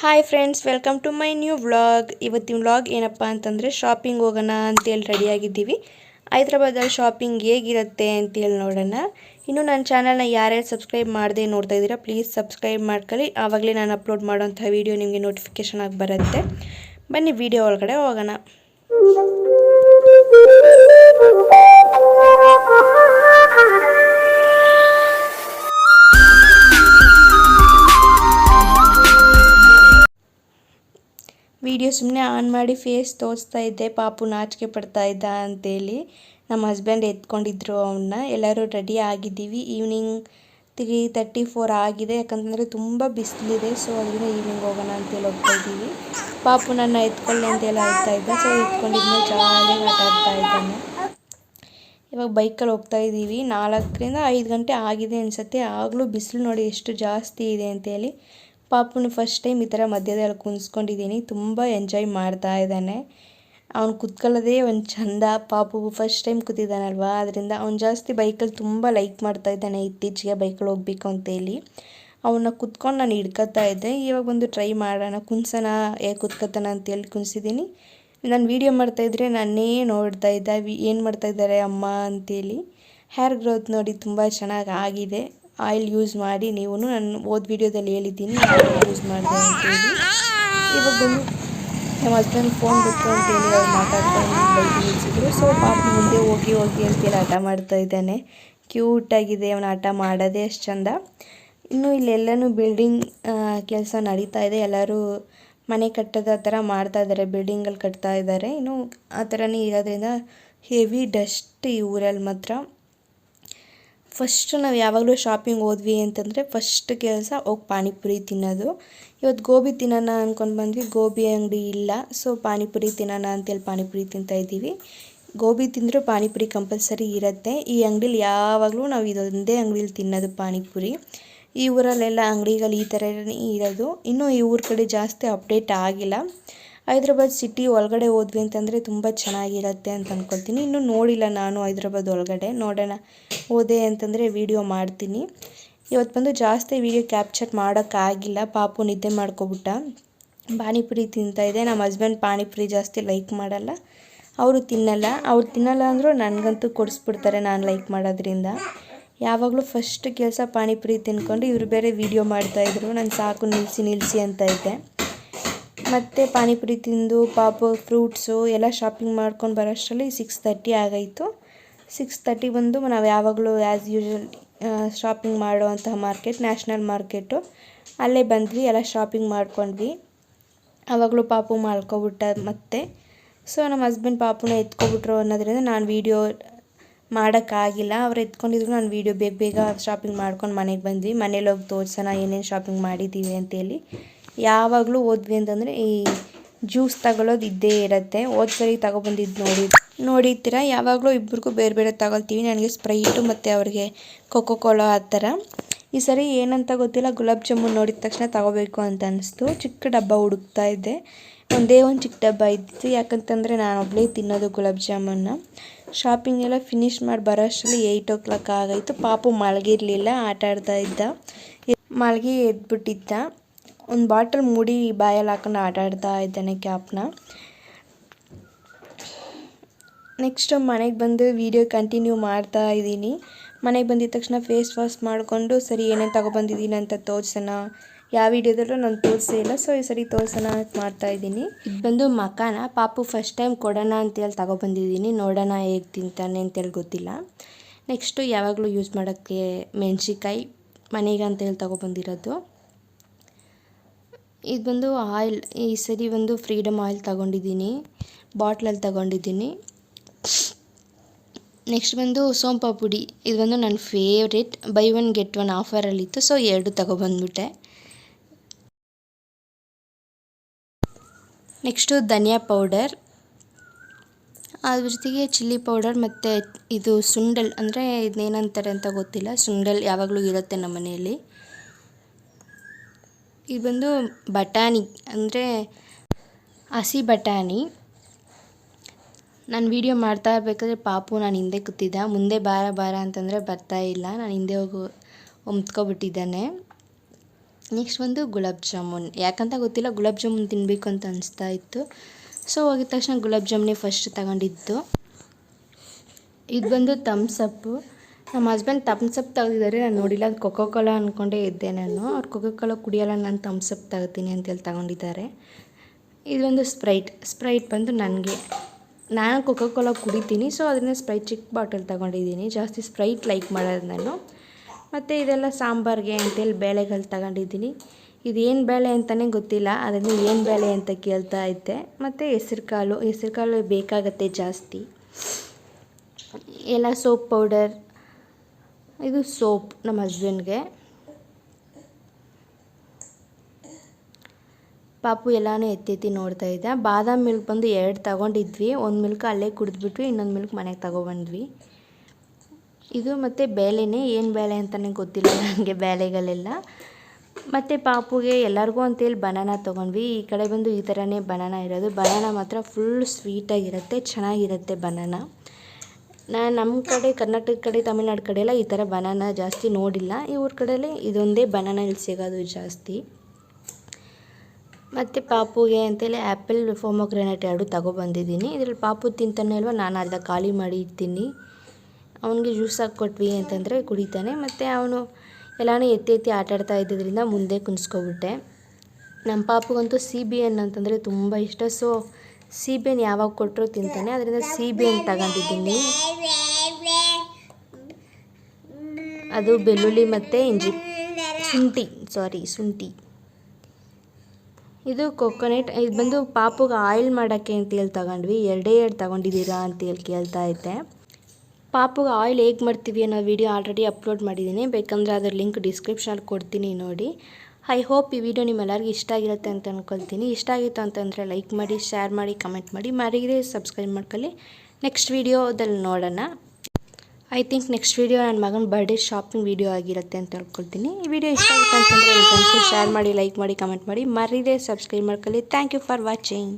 Hi friends welcome to my new vlog ಇವತ್ತಿನ vlog ಏನಪ್ಪ ಅಂತಂದರೆ ಶಾಪಿಂಗ್ ಹೋಗೋಣ ಅಂತೇಳಿ ರೆಡಿಯಾಗಿದ್ದೀವಿ ಹೈದ್ರಾಬಾದಲ್ಲಿ ಶಾಪಿಂಗ್ ಹೇಗಿರುತ್ತೆ ಅಂತೇಳಿ ನೋಡೋಣ. ಇನ್ನು ನನ್ನ ಚಾನಲ್ನ ಯಾರ್ಯಾರು ಸಬ್ಸ್ಕ್ರೈಬ್ ಮಾಡದೆ ನೋಡ್ತಾ ಇದ್ದೀರಾ ಪ್ಲೀಸ್ ಸಬ್ಸ್ಕ್ರೈಬ್ ಮಾಡ್ಕೊಳ್ಳಿ. ಆವಾಗಲೇ ನಾನು ಅಪ್ಲೋಡ್ ಮಾಡೋಂಥ ವೀಡಿಯೋ ನಿಮಗೆ ನೋಟಿಫಿಕೇಷನ್ ಆಗಿ ಬರುತ್ತೆ. ಬನ್ನಿ ವಿಡಿಯೋ ಒಳಗಡೆ ಹೋಗೋಣ. ವಿಡಿಯೋ ಸುಮ್ಮನೆ ಆನ್ ಮಾಡಿ ಫೇಸ್ ತೋರಿಸ್ತಾ ಇದ್ದೆ, ಪಾಪು ನಾಚಿಕೆ ಪಡ್ತಾ ಇದ್ದ ಅಂತೇಳಿ. ನಮ್ಮ ಹಸ್ಬೆಂಡ್ ಎತ್ಕೊಂಡಿದ್ರು ಅವನ್ನ ಎಲ್ಲರೂ ರೆಡಿ ಆಗಿದ್ದೀವಿ. ಈವ್ನಿಂಗ್ ತ್ರೀ ತರ್ಟಿ ಫೋರ್ ಆಗಿದೆ. ಯಾಕಂತಂದರೆ ತುಂಬ ಬಿಸಿಲಿದೆ. ಸೊ ಅದರಿಂದ ಈವ್ನಿಂಗ್ ಹೋಗೋಣ ಅಂತೇಳಿ ಹೋಗ್ತಾ ಇದ್ದೀವಿ. ಪಾಪು ನನ್ನ ಎತ್ಕೊಳ್ಳಿ ಅಂತೇಳಿ ಆಗ್ತಾ ಇದ್ದ. ಸೊ ಎತ್ಕೊಂಡಿದ್ಮೇಲೆ ಚೆನ್ನಾಗಿ ಆಟ ಆಡ್ತಾ ಇದ್ದಾನೆ. ಇವಾಗ ಬೈಕಲ್ಲಿ ಹೋಗ್ತಾ ಇದ್ದೀವಿ. ನಾಲ್ಕರಿಂದ ಐದು ಗಂಟೆ ಆಗಿದೆ ಅನಿಸುತ್ತೆ. ಆಗಲೂ ಬಿಸಿಲು ನೋಡಿ ಎಷ್ಟು ಜಾಸ್ತಿ ಇದೆ ಅಂತೇಳಿ. ಪಾಪುನ ಫಸ್ಟ್ ಟೈಮ್ ಈ ಥರ ಮಧ್ಯದಲ್ಲಿ ಕುಂಸ್ಕೊಂಡಿದ್ದೀನಿ ತುಂಬ ಎಂಜಾಯ್ ಮಾಡ್ತಾ ಇದ್ದಾನೆ. ಅವ್ನು ಕುತ್ಕೊಳ್ಳೋದೇ ಒಂದು ಚಂದ ಪಾಪು ಫಸ್ಟ್ ಟೈಮ್ ಕೂತಿದ್ದಾನಲ್ವಾ? ಅದರಿಂದ ಅವ್ನು ಜಾಸ್ತಿ ಬೈಕಲ್ಲಿ ತುಂಬ ಲೈಕ್ ಮಾಡ್ತಾ ಇದ್ದಾನೆ. ಇತ್ತೀಚೆಗೆ ಬೈಕಲ್ಲಿ ಹೋಗ್ಬೇಕು ಅಂತೇಳಿ ಅವನ್ನ ಕುತ್ಕೊಂಡು ನಾನು ಹಿಡ್ಕೊತಾ ಇದ್ದೆ. ಇವಾಗ ಬಂದು ಟ್ರೈ ಮಾಡೋಣ. ಕುಂಸನ ಹೇಗೆ ಕುತ್ಕೋತಾನ ಅಂತೇಳಿ ಕುಣಿಸಿದ್ದೀನಿ ನಾನು ವೀಡಿಯೋ ಮಾಡ್ತಾಯಿದ್ರೆ ನಾನೇ ನೋಡ್ತಾ ಇದ್ದೆ. ಏನು ಮಾಡ್ತಾ ಇದ್ದಾರೆ ಅಮ್ಮ ಅಂತೇಳಿ ಹೇರ್ ಗ್ರೋತ್ ನೋಡಿ ತುಂಬ ಚೆನ್ನಾಗಿ ಆಗಿದೆ. ಆಯಿಲ್ ಯೂಸ್ ಮಾಡಿ ನೀವು ನಾನು ಓದ್ ವಿಡಿಯೋದಲ್ಲಿ ಹೇಳಿದ್ದೀನಿ ಯೂಸ್ ಮಾಡಿದೆ ಅಂತೇಳಿ ಇವಾಗ ಬಂದು ನಮ್ಮ ಹಸ್ಬೆಂಡ್ ಫೋನ್ ಬಿಟ್ಟು ಅಂತೇಳಿ ಅವ್ರು ಮಾತಾಡ್ಕೊಂಡು ಬೈಕ್ ನಿಲ್ಲಿಸಿದ್ರು ಸೊ ಪಾಪ ಮುಂದೆ ಹೋಗಿ ಹೋಗಿ ಅಂತೇಳಿ ಆಟ ಮಾಡ್ತಾ ಇದ್ದಾನೆ. ಕ್ಯೂಟಾಗಿದೆ ಅವನ ಆಟ ಮಾಡೋದೇ ಅಷ್ಟು ಚಂದ. ಇನ್ನು ಇಲ್ಲೆಲ್ಲನೂ ಬಿಲ್ಡಿಂಗ್ ಕೆಲಸ ನಡೀತಾ ಇದೆ. ಎಲ್ಲರೂ ಮನೆ ಕಟ್ಟೋದ ಥರ ಮಾಡ್ತಾ ಇದ್ದಾರೆ ಬಿಲ್ಡಿಂಗಲ್ಲಿ ಕಟ್ತಾ ಇದ್ದಾರೆ. ಇನ್ನು ಆ ಥರನೇ ಇರೋದ್ರಿಂದ ಹೆವಿ ಡಸ್ಟ್ ಈ ಊರಲ್ಲಿ ಮಾತ್ರ. ಫಸ್ಟ್ ನಾವು ಯಾವಾಗಲೂ ಶಾಪಿಂಗ್ ಹೋದ್ವಿ ಅಂತಂದರೆ ಫಸ್ಟ್ ಕೆಲಸ ಹೋಗಿ ಪಾನಿಪುರಿ ತಿನ್ನೋದು. ಇವತ್ತು ಗೋಬಿ ತಿನ್ನೋಣ ಅಂದ್ಕೊಂಡು ಬಂದ್ವಿ, ಗೋಬಿ ಅಂಗಡಿ ಇಲ್ಲ. ಸೊ ಪಾನಿಪುರಿ ತಿನ್ನೋಣ ಅಂತೇಳಿ ಪಾನಿಪುರಿ ತಿಂತಾಯಿದ್ದೀವಿ ಗೋಬಿ ತಿಂದರೂ ಪಾನಿಪುರಿ ಕಂಪಲ್ಸರಿ ಇರುತ್ತೆ. ಈ ಅಂಗಡೀಲಿ ಯಾವಾಗಲೂ ನಾವು ಇದೊಂದೇ ಅಂಗಡೀಲಿ ತಿನ್ನೋದು ಪಾನಿಪುರಿ. ಈ ಊರಲ್ಲೆಲ್ಲ ಅಂಗಡಿಗಳು ಈ ಥರ ಇರೋದು. ಇನ್ನೂ ಈ ಊರ ಕಡೆ ಜಾಸ್ತಿ ಅಪ್ಡೇಟ್ ಆಗಿಲ್ಲ. ಹೈದ್ರಾಬಾದ್ ಸಿಟಿ ಒಳಗಡೆ ಹೋದ್ವಿ ಅಂತಂದರೆ ತುಂಬ ಚೆನ್ನಾಗಿರತ್ತೆ ಅಂತ ಅಂದ್ಕೊಳ್ತೀನಿ ಇನ್ನೂ ನೋಡಿಲ್ಲ ನಾನು ಹೈದ್ರಾಬಾದ್ ಒಳಗಡೆ. ನೋಡೋಣ, ಹೋದೆ ಅಂತಂದರೆ ವೀಡಿಯೋ ಮಾಡ್ತೀನಿ. ಇವತ್ತು ಬಂದು ಜಾಸ್ತಿ ವೀಡಿಯೋ ಕ್ಯಾಪ್ಚರ್ ಮಾಡೋಕ್ಕಾಗಿಲ್ಲ. ಪಾಪು ನಿದ್ದೆ ಮಾಡ್ಕೊಬಿಟ್ಟ. ಪಾನಿಪುರಿ ತಿಂತಾಯಿದೆ ನಮ್ಮ ಹಸ್ಬೆಂಡ್ ಪಾನಿಪುರಿ ಜಾಸ್ತಿ ಲೈಕ್ ಮಾಡಲ್ಲ. ಅವರು ತಿನ್ನಲ್ಲ. ಅವ್ರು ತಿನ್ನಲ್ಲ ಅಂದರೂ ನನಗಂತೂ ಕೊಡಿಸ್ಬಿಡ್ತಾರೆ ನಾನು ಲೈಕ್ ಮಾಡೋದ್ರಿಂದ. ಯಾವಾಗಲೂ ಫಸ್ಟ್ ಕೆಲಸ ಪಾನಿಪುರಿ ತಿನ್ಕೊಂಡು ಇವರು ಬೇರೆ ವೀಡಿಯೋ ಮಾಡ್ತಾಯಿದ್ರು ನಾನು ಸಾಕು ನಿಲ್ಲಿಸಿ ನಿಲ್ಲಿಸಿ ಅಂತ ಇದ್ದೆ. ಮತ್ತು ಪಾನಿಪುರಿ ತಿಂದು, ಪಾಪು ಫ್ರೂಟ್ಸು ಎಲ್ಲ ಶಾಪಿಂಗ್ ಮಾಡ್ಕೊಂಡು ಬರೋಷ್ಟರಲ್ಲಿ ಸಿಕ್ಸ್ ತರ್ಟಿ ಆಗೋಯಿತು ಸಿಕ್ಸ್ ತರ್ಟಿ ಬಂದು ನಾವು ಯಾವಾಗಲೂ ಆ್ಯಸ್ ಯೂಶ್ವಲ್ ಶಾಪಿಂಗ್ ಮಾಡುವಂತಹ ಮಾರ್ಕೆಟ್ ನ್ಯಾಷನಲ್ ಮಾರ್ಕೆಟು ಅಲ್ಲೇ ಬಂದ್ವಿ, ಎಲ್ಲ ಶಾಪಿಂಗ್ ಮಾಡ್ಕೊಂಡ್ವಿ. ಆವಾಗಲೂ ಪಾಪು ಮಾಡ್ಕೊಬಿಟ್ಟ ಮತ್ತೆ. ಸೊ ನಮ್ಮ ಹಸ್ಬೆಂಡ್ ಪಾಪುನ ಎತ್ಕೊಬಿಟ್ರು ಅನ್ನೋದ್ರಿಂದ ನಾನು ವೀಡಿಯೋ ಮಾಡೋಕ್ಕಾಗಿಲ್ಲ ಅವ್ರು ಎತ್ಕೊಂಡಿದ್ರು ನಾನು ವೀಡಿಯೋ ಬೇಗ ಬೇಗ ಶಾಪಿಂಗ್ ಮಾಡ್ಕೊಂಡು ಮನೆಗೆ ಬಂದ್ವಿ. ಮನೇಲಿ ಹೋಗಿ ತೋರ್ಸೋಣ, ಏನೇನು ಶಾಪಿಂಗ್ ಮಾಡಿದ್ದೀವಿ ಅಂತೇಳಿ. ಯಾವಾಗಲೂ ಹೋದ್ವಿ ಅಂತಂದರೆ ಈ ಜ್ಯೂಸ್ ತಗೊಳ್ಳೋದು ಇದ್ದೇ ಇರುತ್ತೆ. ಹೋದ ಸರಿ ತಗೊಬಂದಿದ್ದು ನೋಡಿ, ನೋಡಿರ್ತೀರ? ಯಾವಾಗಲೂ ಇಬ್ಬರಿಗೂ ಬೇರೆ ಬೇರೆ ತಗೊಳ್ತೀವಿ. ನನಗೆ ಸ್ಪ್ರೈಟು ಮತ್ತು ಅವ್ರಿಗೆ ಕೋಕೋ ಕೋಲಾ ಆ ಥರ. ಈ ಸರಿ ಏನಂತ ಗೊತ್ತಿಲ್ಲ. ಗುಲಾಬ್ ಜಾಮೂನ್ ನೋಡಿದ ತಕ್ಷಣ ತಗೋಬೇಕು ಅಂತ ಅನಿಸ್ತು. ಚಿಕ್ಕ ಡಬ್ಬ ಹುಡುಕ್ತಾ ಇದ್ದೆ. ಒಂದೇ ಒಂದು ಚಿಕ್ಕ ಡಬ್ಬ ಇದ್ದಿತ್ತು. ಯಾಕಂತಂದರೆ ನಾನು ಒಬ್ಬಳೇ ತಿನ್ನೋದು ಗುಲಾಬ್ ಜಾಮೂನ್ನ. ಶಾಪಿಂಗ್ ಎಲ್ಲ ಫಿನಿಶ್ ಮಾಡಿ ಬರೋಷ್ಟರಲ್ಲಿ ಏಯ್ಟ್ ಓ ಕ್ಲಾಕ್ ಆಗಾಯಿತು. ಪಾಪು ಮಲಗಿರಲಿಲ್ಲ. ಆಟ ಆಡ್ತಾ ಇದ್ದ. ಮಲಗಿ ಎದ್ಬಿಟ್ಟಿದ್ದ. ಒಂದು ಬಾಟಲ್ ಮುಡಿ ಬಾಯಲ್ಲಿ ಹಾಕೊಂಡು ಆಟ ಇದ್ದಾನೆ ಕ್ಯಾಪ್ನ. ನೆಕ್ಸ್ಟ್ ಮನೆಗೆ ಬಂದು ವೀಡಿಯೋ ಕಂಟಿನ್ಯೂ ಮಾಡ್ತಾ ಇದ್ದೀನಿ. ಮನೆಗೆ ಬಂದಿದ ತಕ್ಷಣ ಫೇಸ್ ವಾಶ್ ಮಾಡಿಕೊಂಡು, ಸರಿ, ಏನೇನು ತಗೊಬಂದಿದ್ದೀನಿ ಅಂತ ತೋರಿಸೋಣ. ಯಾವ ವಿಡಿಯೋದಲ್ಲೂ ನಾನು ತೋರಿಸೇ ಇಲ್ಲ. ಸೊ ಈ ಸರಿ ತೋರಿಸೋಣ ಅಂತ ಮಾಡ್ತಾ ಇದ್ದೀನಿ. ಇದು ಬಂದು ಮಕಾನ ಪಾಪು ಫಸ್ಟ್ ಟೈಮ್ ಕೊಡೋಣ ಅಂತೇಳಿ ತಗೊಬಂದಿದ್ದೀನಿ ನೋಡೋಣ ಹೇಗೆ ತಿಂತಾನೆ ಅಂತೇಳಿ ಗೊತ್ತಿಲ್ಲ. ನೆಕ್ಸ್ಟು ಯಾವಾಗಲೂ ಯೂಸ್ ಮಾಡೋಕ್ಕೆ ಮೆಣಸಿಕಾಯಿ ಮನೆಗೆ ಅಂತೇಳಿ ತಗೊಬಂದಿರೋದು ಇದು ಬಂದು ಆಯಿಲ್, ಈ ಸರಿ ಒಂದು ಫ್ರೀಡಮ್ ಆಯಿಲ್ ತಗೊಂಡಿದ್ದೀನಿ ಬಾಟ್ಲಲ್ಲಿ ತಗೊಂಡಿದ್ದೀನಿ. ನೆಕ್ಸ್ಟ್ ಬಂದು ಸೋಂಪಾ ಪುಡಿ, ಇದು ಬಂದು ನನ್ನ favourite buy one get one ಆಫರಲ್ಲಿತ್ತು so ಎರಡು ತಗೊಬಂದ್ಬಿಟ್ಟೆ. ನೆಕ್ಸ್ಟು ಧನಿಯಾ ಪೌಡರ್ ಅದ್ರ ಜೊತೆಗೆ ಚಿಲ್ಲಿ ಪೌಡರ್ ಮತ್ತು ಇದು ಸುಂಡಲ್, ಅಂದರೆ ಇದನ್ನೇನಂತಾರೆ ಅಂತ ಗೊತ್ತಿಲ್ಲ, ಸುಂಡಲ್ ಯಾವಾಗಲೂ ಇರುತ್ತೆ ನಮ್ಮ ಮನೆಯಲ್ಲಿ. ಇದು ಬಂದು ಬಟಾಣಿ, ಅಂದರೆ ಹಸಿ ಬಟಾಣಿ. ನಾನು ವೀಡಿಯೋ ಮಾಡ್ತಾ ಇರಬೇಕಾದ್ರೆ ಪಾಪು ನಾನು ಹಿಂದೆ ಕೂತಿದ್ದ. ಮುಂದೆ ಬಾರ ಬಾರ ಅಂತಂದರೆ ಬರ್ತಾ ಇಲ್ಲ. ನಾನು ಹಿಂದೆ ಹೋಗು ಒಮ್ತ್ಕೊಬಿಟ್ಟಿದ್ದಾನೆ ನೆಕ್ಸ್ಟ್ ಬಂದು ಗುಲಾಬ್ ಜಾಮೂನ್. ಯಾಕಂತ ಗೊತ್ತಿಲ್ಲ, ಗುಲಾಬ್ ಜಾಮೂನ್ ತಿನ್ನಬೇಕು ಅಂತ ಅನಿಸ್ತಾ ಇತ್ತು. ಸೊ ಹೋಗಿದ ತಕ್ಷಣ ಗುಲಾಬ್ ಜಾಮೂನೇ ಫಸ್ಟ್ ತಗೊಂಡಿದ್ದು. ಇದು ಬಂದು ತಮ್ಸಪ್ಪು ನಮ್ಮ ಹಸ್ಬೆಂಡ್ ತಮ್ಸಪ್ ತೆಗೆದಿದ್ದಾರೆ. ನಾನು ನೋಡಿಲ್ಲ, ಅದು ಕೊಕೋ ಕೋಲಾ ಅಂದ್ಕೊಂಡೇ ಇದ್ದೆ ನಾನು. ಅವ್ರು ಕೊಕೋ ಕೋಲ ಕುಡಿಯೋಲ್ಲ, ನಾನು ತಮ್ಸಪ್ ತಗೋತೀನಿ ಅಂತೇಳಿ ತಗೊಂಡಿದ್ದಾರೆ. ಇದೊಂದು ಸ್ಪ್ರೈಟ್ ಸ್ಪ್ರೈಟ್ ಬಂದು ನನಗೆ, ನಾನು ಕೊಕೋ ಕೋಲಾ ಕುಡಿತೀನಿ ಸೊ ಅದನ್ನು ಸ್ಪ್ರೈಟ್ ಚಿಕ್ಕ ಬಾಟಲ್ ತಗೊಂಡಿದ್ದೀನಿ. ಜಾಸ್ತಿ ಸ್ಪ್ರೈಟ್ ಲೈಕ್ ಮಾಡೋದು ನಾನು. ಮತ್ತು ಇದೆಲ್ಲ ಸಾಂಬಾರಿಗೆ ಅಂತೇಳಿ ಬೇಳೆಗಳು ತಗೊಂಡಿದ್ದೀನಿ. ಇದೇನು ಬೇಳೆ ಅಂತಲೇ ಗೊತ್ತಿಲ್ಲ, ಅದನ್ನು ಏನು ಬೇಳೆ ಅಂತ ಕೇಳ್ತಾ ಇದ್ದೆ. ಮತ್ತು ಹೆಸ್ರು ಕಾಳು ಹೆಸ್ರು ಬೇಕಾಗತ್ತೆ ಜಾಸ್ತಿ. ಎಲ್ಲ ಸೋಪ್ ಪೌಡರ್ ಇದು ಸೋಪ್ ನಮ್ಮ ಹಸ್ಬೆಂಡ್ಗೆ. ಪಾಪು ಎಲ್ಲನೂ ಎತ್ತೆತ್ತಿ ನೋಡ್ತಾ ಇದ್ದ. ಬಾದಾಮ್ ಮಿಲ್ಕ್ ಬಂದು ಎರಡು ತಗೊಂಡಿದ್ವಿ. ಒಂದು ಮಿಲ್ಕ್ ಅಲ್ಲೇ ಕುಡಿದ್ಬಿಟ್ವಿ, ಇನ್ನೊಂದು ಮಿಲ್ಕ್ ಮನೆಗೆ ತಗೊಬಂದ್ವಿ. ಇದು ಮತ್ತು ಬೇಳೆನೇ ಏನು ಬೇಳೆ ಅಂತಲೇ ಗೊತ್ತಿಲ್ಲ ನನಗೆ ಬೇಳೆಗಳೆಲ್ಲ ಮತ್ತು ಪಾಪುಗೆ ಎಲ್ಲರಿಗೂ ಅಂತೇಳಿ ಬನಾನ ತೊಗೊಂಡ್ವಿ. ಈ ಕಡೆ ಬಂದು ಈ ಥರನೇ ಬನಾನ ಇರೋದು. ಬನಾನ ಮಾತ್ರ ಫುಲ್ ಸ್ವೀಟಾಗಿರುತ್ತೆ ಚೆನ್ನಾಗಿರುತ್ತೆ ಬನಾನ. ನಾನು ನಮ್ಮ ಕಡೆ ಕರ್ನಾಟಕ ಕಡೆ, ತಮಿಳ್ನಾಡು ಕಡೆ ಎಲ್ಲ ಈ ಥರ ಬನಾನ ಜಾಸ್ತಿ ನೋಡಿಲ್ಲ. ಇವ್ರ ಕಡೆಯಲ್ಲಿ ಇದೊಂದೇ ಬನಾನ ಇಲ್ಲಿ ಸಿಗೋದು ಜಾಸ್ತಿ. ಮತ್ತು ಪಾಪುಗೆ ಅಂತೇಳಿ ಆ್ಯಪಲ್ ಫೋಮೋಗ್ರೆನೇಟ್ ಎರಡು ತಗೊಬಂದಿದ್ದೀನಿ. ಇದ್ರಲ್ಲಿ ಪಾಪು ತಿಂತಾನೆ ಅಲ್ವಾ ನಾನು ಅರ್ಧ ಖಾಲಿ ಮಾಡಿ ಇಡ್ತೀನಿ. ಅವನಿಗೆ ಜ್ಯೂಸ್ ಹಾಕಿ ಕೊಟ್ವಿ ಅಂತಂದರೆ ಕುಡಿತಾನೆ. ಮತ್ತು ಅವನು ಎಲ್ಲಾನು ಎತ್ತಿ ಎತ್ತಿ ಆಟಾಡ್ತಾ ಇದ್ದಿದ್ದರಿಂದ ಮುಂದೆ ಕುಂಸ್ಕೊಬಿಟ್ಟೆ ನಮ್ಮ ಪಾಪುಗಂತೂ ಸಿ ಬಿ ಎನ್ ಅಂತಂದರೆ ತುಂಬ ಇಷ್ಟ. ಸೊ ಸಿ ಬಿ ಎನ್ ಯಾವಾಗ ಕೊಟ್ಟರು ತಿಂತಾನೆ. ಅದರಿಂದ ಸೀಬೆಯನ್ನು ತಗೊಂಡಿದ್ದೀನಿ ಅದು ಬೆಳ್ಳುಳ್ಳಿ ಮತ್ತು ಇಂಜಿ ಶುಂಠಿ ಸಾರಿ ಶುಂಠಿ. ಇದು ಕೊಕೊನೆಟ್ ಇದು ಬಂದು ಪಾಪುಗೆ ಆಯಿಲ್ ಮಾಡೋಕ್ಕೆ ಅಂತೇಳಿ ತಗೊಂಡ್ವಿ. ಎರಡೇ ಎರಡು ತಗೊಂಡಿದ್ದೀರಾ ಅಂತೇಳಿ ಕೇಳ್ತಾ ಇದ್ದೆ. ಪಾಪುಗೆ ಆಯಿಲ್ ಹೇಗೆ ಮಾಡ್ತೀವಿ ಅನ್ನೋ ವಿಡಿಯೋ ಆಲ್ರೆಡಿ ಅಪ್ಲೋಡ್ ಮಾಡಿದ್ದೀನಿ. ಬೇಕಂದರೆ ಅದರ ಲಿಂಕ್ ಡಿಸ್ಕ್ರಿಪ್ಷನಲ್ಲಿ ಕೊಡ್ತೀನಿ ನೋಡಿ. ಐ ಹೋಪ್ ಈ ವಿಡಿಯೋ ನಿಮ್ಮೆಲ್ಲರಿಗೂ ಇಷ್ಟ ಆಗಿರುತ್ತೆ ಅಂತ ಅಂದ್ಕೊಳ್ತೀನಿ ಇಷ್ಟ ಆಗಿತ್ತು ಅಂತಂದರೆ ಲೈಕ್ ಮಾಡಿ ಶೇರ್ ಮಾಡಿ ಕಮೆಂಟ್ ಮಾಡಿ. ಮರಿಗಿದ್ರೆ ಸಬ್ಸ್ಕ್ರೈಬ್ ಮಾಡ್ಕೊಳ್ಳಿ. ನೆಕ್ಸ್ಟ್ ವಿಡಿಯೋದಲ್ಲಿ ನೋಡೋಣ. ಐ ಥಿಂಕ್ ನೆಕ್ಸ್ಟ್ ವೀಡಿಯೋ ನನ್ನ ಮಗನ ಬರ್ಡೇ ಶಾಪಿಂಗ್ ವೀಡಿಯೋ ಆಗಿರುತ್ತೆ ಅಂತ ಹೇಳ್ಕೊಳ್ತೀನಿ ಈ ವಿಡಿಯೋ ಇಷ್ಟ ಆಗುತ್ತೆ ಅಂತಂದರೆ ಶೇರ್ ಮಾಡಿ ಲೈಕ್ ಮಾಡಿ ಕಮೆಂಟ್ ಮಾಡಿ. ಮರಿದೆ ಸಬ್ಸ್ಕ್ರೈಬ್ ಮಾಡ್ಕೊಳ್ಳಿ. Thank you for watching